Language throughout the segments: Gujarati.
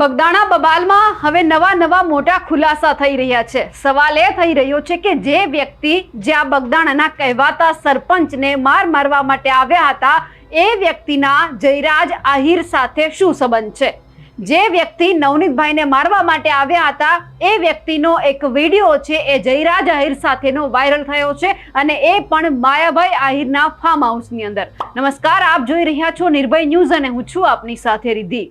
બગદાણા બબાલમાં હવે નવા નવા મોટા ખુલાસા થઈ રહ્યા છે. સવાલ એ થઈ રહ્યો છે કે જે વ્યક્તિ જે આ બગદાણાના કહેવાતા સરપંચને માર મારવા માટે આવ્યા હતા, એ વ્યક્તિના જયરાજ આહિર સાથે શું સંબંધ છે? જે વ્યક્તિ નવનીતભાઈને મારવા માટે આવ્યા હતા, એ વ્યક્તિનો એક વીડિયો છે, એ જયરાજ આહિર સાથેનો વાયરલ થયો છે અને એ પણ માયાભાઈ આહિરના ફાર્મ હાઉસની અંદર. નમસ્કાર, આપ જોઈ રહ્યા છો નિર્ભય ન્યૂઝ અને હું છું આપની સાથે રિદ્ધિ.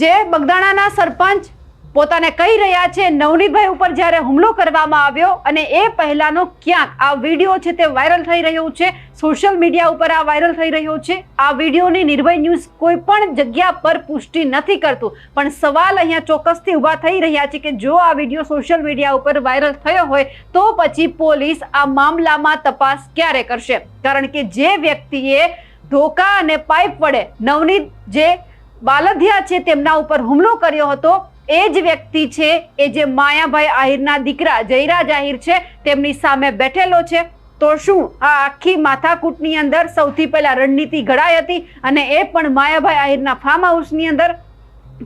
જે બગદાણાના સરપંચ પોતાને કહી રહ્યા છે, નવનીતભાઈ ઉપર જ્યારે હુમલો કરવામાં આવ્યો અને એ પહેલાંનો ક્યાંક? આ વીડિયો છે તે વાયરલ થઈ રહ્યો છે, સોશિયલ મીડિયા ઉપર આ વાયરલ થઈ રહ્યો છે. આ વિડીયોની નિર્ભય ન્યૂઝ કોઈ પણ જગ્યા પર પુષ્ટિ નથી કરતું. પણ સવાલ અહીંયા ચોક્કસથી ઊભા થઈ રહ્યા છે કે જો આ વીડિયો સોશિયલ મીડિયા ઉપર વાયરલ થયો હોય, તો પછી પોલીસ આ મામલામાં તપાસ ક્યારે કરશે? કારણ કે જે વ્યક્તિએ ધોકા અને પાઇપ વડે, નવનીત જે બાલધિયા છે તેમના ઉપર હુમલો કર્યો હતો. એ જ વ્યક્તિ છે, એ જે માયાભાઈ આહિરના દીકરા જયરાજ આહિર છે, તેમની સામે બેઠેલો છે. તો શું આ આખી માથાકૂટની અંદર સૌથી પહેલા રણનીતિ ઘડાઈ હતી અને એ પણ માયાભાઈ આહિરના ફાર્મ હાઉસની અંદર?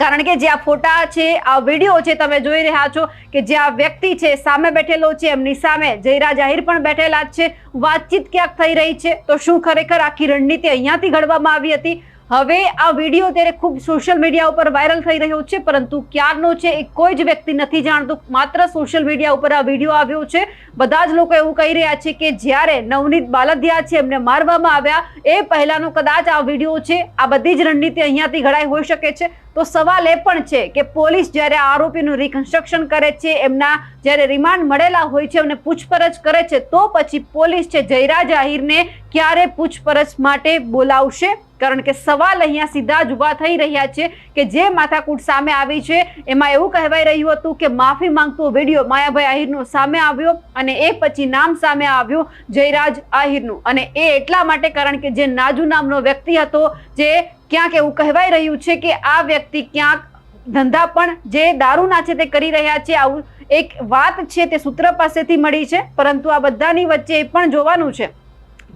કારણ કે જે આ ફોટા છે, આ વીડિયો છે તમે જોઈ રહ્યા છો કે જે આ વ્યક્તિ છે, સામે બેઠેલો છે, એમની સામે જયરાજ આહિર પણ બેઠેલા જ છે. વાતચીત ક્યાંક થઈ રહી છે? તો શું ખરેખર આખી રણનીતિ અહીંયાથી ઘડવામાં આવી હતી? હવે આ વીડિયો ત્યારે ખૂબ સોશિયલ મીડિયા ઉપર વાયરલ થઈ રહ્યો છે, પરંતુ ક્યારનો છે એ કોઈ જ વ્યક્તિ નથી જાણતું. માત્ર સોશિયલ મીડિયા ઉપર આ વીડિયો આવ્યો છે. બધા જ લોકો એવું કહી રહ્યા છે કે જ્યારે નવનીત બાલદિયા છે, એમને મારવામાં આવ્યા. એ પહેલાંનો કદાચ આ વીડિયો છે. આ બધી જ રણનીતિ અહીંયાથી ઘડાઈ હોઈ શકે છે. તો સવાલ એ પણ છે કે પોલીસ જ્યારે આરોપીનું રિકન્સ્ટ્રક્શન કરે છે, એમના જ્યારે રિમાન્ડ મળેલા હોય છે એમને પૂછપરછ કરે છે, તો પછી પોલીસ છે જયરાજ આહિરને ક્યારે પૂછપરછ માટે બોલાવશે? કારણ કે સવાલ અહીંયા સીધા જ ઊભા થઈ રહ્યા છે કે જે માથાકૂટ સામે આવી છે, એમાં એવું કહેવાય રહ્યું હતું કે માફી માંગતો વીડિયો માયાભાઈ આહિરનો સામે આવ્યો અને એ પછી નામ સામે આવ્યું જયરાજ આહિરનું. અને એ એટલા માટે કારણ કે જે નાજુ નામનો વ્યક્તિ હતો, જે ક્યાંક એવું કહેવાય રહ્યું છે કે આ વ્યક્તિ ક્યાંક ધંધા પણ જે દારૂના છે તે કરી રહ્યા છે, આવું એક વાત છે તે સૂત્ર પાસેથી મળી છે, પરંતુ આ બધાની વચ્ચે એ પણ જોવાનું છે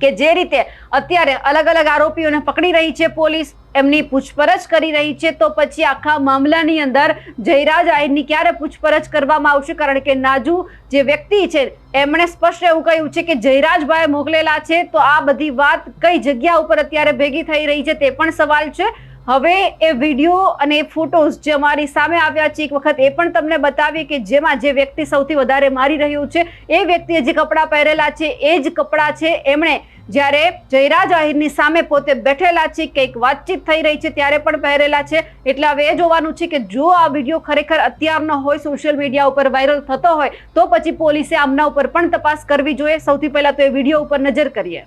કે જે રીતે અત્યારે અલગ અલગ આરોપીઓને પકડી રહી છે પોલીસ એમની પૂછપરછ કરી રહી છે, તો પછી આખા મામલાની અંદર જયરાજ આહિરની ક્યારે પૂછપરછ કરવામાં આવશે? કારણ કે નાજુ જે વ્યક્તિ છે, એમણે સ્પષ્ટ એવું કહ્યું છે કે જયરાજભાઈ મોકલેલા છે, તો આ બધી વાત કઈ જગ્યા ઉપર અત્યારે ભેગી થઈ રહી છે તે પણ સવાલ છે. હવે એ વીડિયો અને ફોટોઝ જે અમારી સામે આવ્યા છે, એક વખત એ પણ તમને બતાવીએ કે જેમાં જે વ્યક્તિ સૌથી વધારે મારી રહ્યું છે, એ વ્યક્તિએ જે કપડાં પહેરેલા છે, એ જ કપડાં છે, એમણે જ્યારે જયરાજ આહિરની સામે પોતે બેઠેલા છે, કંઈક વાતચીત થઈ રહી છે, ત્યારે પણ પહેરેલા છે. એટલે હવે એ જોવાનું છે કે જો આ વીડિયો ખરેખર અત્યારનો હોય સોશિયલ મીડિયા ઉપર વાયરલ થતો હોય, તો પછી પોલીસે આમના ઉપર પણ તપાસ કરવી જોઈએ. સૌથી પહેલાં તો એ વીડિયો ઉપર નજર કરીએ.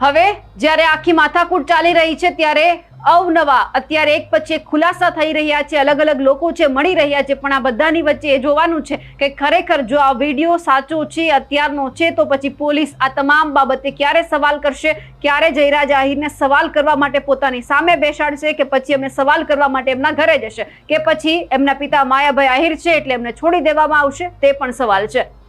હવે જ્યારે આખી માથાકૂટ ચાલી રહી છે, ત્યારે અવનવા અત્યારે એક પછી એક ખુલાસા થઈ રહ્યા છે, અલગ અલગ લોકો છે, મળી રહ્યા છે, પણ આ બધાની વચ્ચે એ જોવાનું છે કે ખરેખર જો આ વીડિયો સાચો છે, અત્યારનો છે, તો પછી પોલીસ આ તમામ બાબતે ક્યારે સવાલ કરશે, ક્યારે જયરાજ આહિરને સવાલ કરવા માટે પોતાની સામે બેસાડશે, કે પછી એમને સવાલ કરવા માટે એમના ઘરે જશે, કે પછી એમના પિતા માયાભાઈ આહિર છે, એટલે એમને છોડી દેવામાં આવશે, તે પણ સવાલ છે.